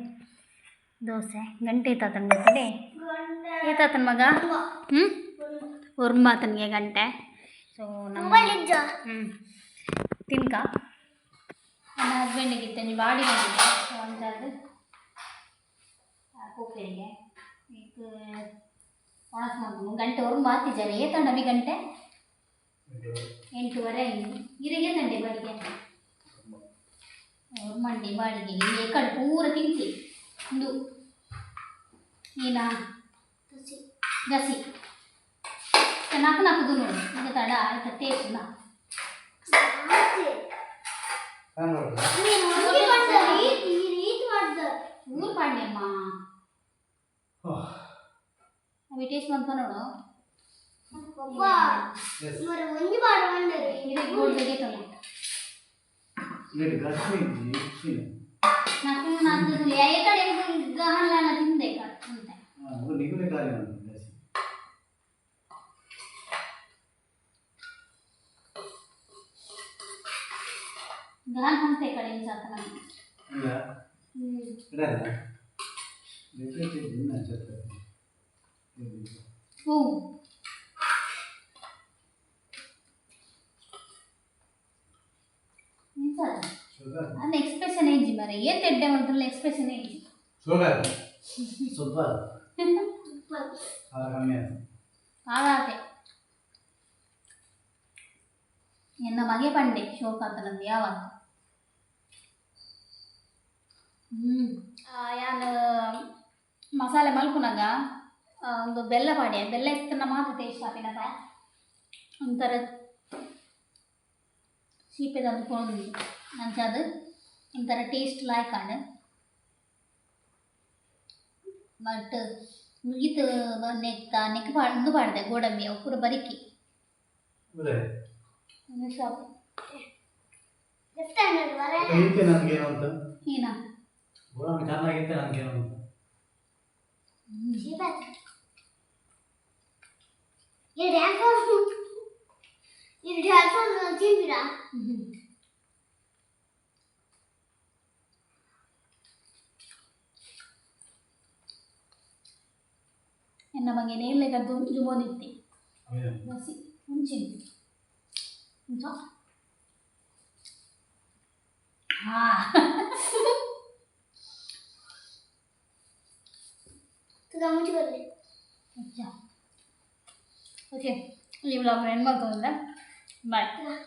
[SPEAKER 1] ದೋಸೆ ಗಂಟೆ ತಾತನ ಗೊತ್ತುಂಡೆ ಏತಾತನ ಮಗ ಹ್ಞೂ ಉರ್ಮಾತನಿಗೆ ಗಂಟೆ ಸೊ ನಮ್ಮ
[SPEAKER 3] ಮೊಬೈಲ್ ಇದ್ದ
[SPEAKER 1] ಹ್ಞೂ ತಿನ್ಕ ನನ್ನ ಹಸ್ಬೆಂಡಿಗೆ ಇತ್ತೆ ನೀವು ಬಾಡಿ ಬಂದಿದ್ದೆ ಸೊ ಅಂತದ್ದು ಕೂಪರಿಗೆ ಈಗ ವಾಸ್ ಮಾಡ್ಕೊಂಡು ಗಂಟೆ ಅವ್ರು ಮಾತಿದ್ದಾರೆ ಏತಂಡ ಬಿ ಗಂಟೆ ಎಂಟೂವರೆ ಆಗಿದೆ ಇರಿಗೆ ತಂಡೆ ಬಾಡಿಗೆ ಅವ್ರು ಮಂಡಿ ಬಾಡಿಗೆ ಕಡ್ ಪೂರ ತಿಂತಿ ಇದು ಏನಾ
[SPEAKER 3] ದಸಿ
[SPEAKER 1] ದಸಿ ನಾಲ್ಕು ನಾಲ್ಕು ದೂರ ನೋಡಿ ಈಗ ತಡ ಆಯ್ತಾ ಟೇಸ್ಟ್ ನಾ ಊರು ಪಾಂಡ್ಯಮ್ಮ అవి టేస్ట్ పంపనోడు మరి
[SPEAKER 3] ఉంది బాడు వండరు ఇది గోల్డ్
[SPEAKER 1] గీతలు లేదు గర్భిణి నాకు నాకు ఎక్కడ గహనలాన తిందే కట్టుకుంటా నీకునే కార్యం గహన అంతే ఇక్కడ ఏం చేస్తున్నాను చెప్తాను ఓ ఎక్స్ప్రెషన్ ಎಕ್ಸ್ಪ್ರೆಷನ್ మరి ಮರೆ. ಏನ್ ఎక్స్ప్రెషన్ ఏంటి ಎಕ್ಸ್ಪ್ರೆಷನ್ సూపర్ ಆಗಾತೆ ಎನ್ನ ಮಗೆ ಪಂಡೆ ಶೋಕ ಅಂತ ನಂದು ಯಾವಾಗ? ಹ್ಞೂ ಯಾನು ಮಸಾಲೆ ಮಲ್ಪುನಾಗ ಆ, ಒಂದು ಬೆಲ್ಲ ಪಾಡ್ಯ. ಬೆಲ್ಲ ಇತ್ತನ್ನ ಮಾತ್ರ ಟೇಸ್ಟ್ ಆಪಿನಕ ಒಂಥರ ಸೀಪೆದಂದು ಕೊಂಡು ನಂಚದು ಒಂಥರ ಟೇಸ್ಟ್ ಲಾಯ್ಕಾಂಡು ಬಟ್ ಮುಗೀತು ನೆಕ್ಕ ನೆಕ್ ಪಾಡ್ದು ಪಾಡ್ದೆ ಗೋಡಂಬಿ ಅವು ಪೂರ ಬರಿಕಿ ಶಾಪ್
[SPEAKER 3] ಲೆಫ್ಟ್ ಹ್ಯಾಂಡ್ ಬರ
[SPEAKER 2] ನನಗೇನು ಅಂತ
[SPEAKER 1] ಏನ
[SPEAKER 2] ಗೋಡಂಬಿ ಚೆನ್ನಾಗಿತ್ತೆ ನನಗೇನು ಅಂತ
[SPEAKER 3] ಶಿಬತ್ ಈ ಡ್ಯಾನ್ಸ್ ಈ ಡ್ಯಾನ್ಸ್ ತಿಂದಿರಾ
[SPEAKER 1] ಎನ್ನ ಬಗ್ಗೆ ನೇಲೆ ಗದ್ದು ಜುಬೋದಿತ್ತಿ
[SPEAKER 2] ಹೌದಾ?
[SPEAKER 1] ಬಸಿ ಮುಂಚಿನ ಇಂಥ ಹಾ
[SPEAKER 3] ತುಗ ಮುಚ್ಚಿ ಬರಲಿ
[SPEAKER 1] ಓಕೆ ಈ ವ್ಲಾಗ್ ಎಂಡ್ ಮಾಡ್ಕೊಂಡ್ರೆ Bye.